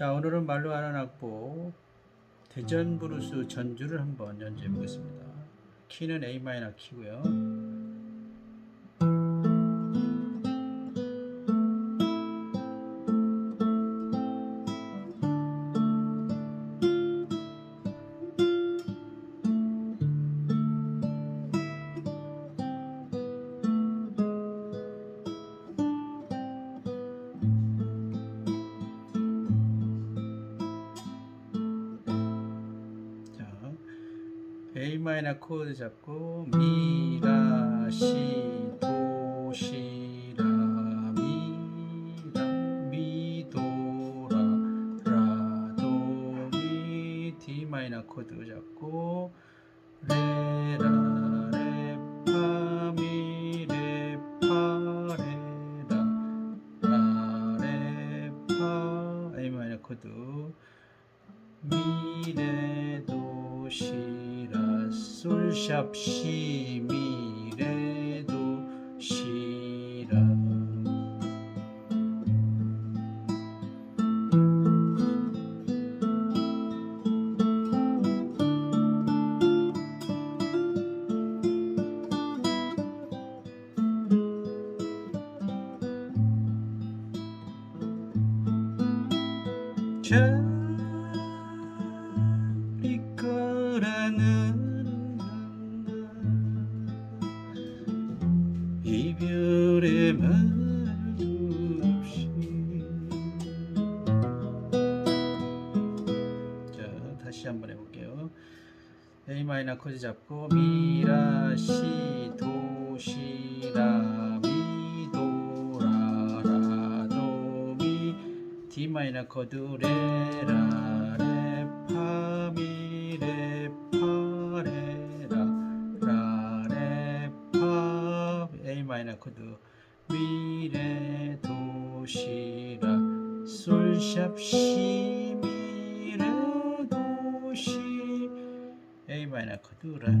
자 오늘은 말로 하는 악보 대전 브루스 전주를 한번 연주해 보겠습니다. 키는 A 마이너 키고요. A 마이너 코드 잡고 미라 시 도 시라 미라 미도라 라도 미. D 마이너 코드 잡고 레라 레파 미 레파 레라 라 레파. A 마이너 코드. 시라 솔샵 시 미레도 시라 저리거라는 이별의 말도 없이. 자 다시 한번 해볼게요. A 코드 잡고 미라 시 도 시 라 미 도 라 라 도 미. D 마이너 코드 레 라 레 파 미 레 A 마이너 코드 미레도 시라 솔샵 시 미레도 시. A 마이너 코드 라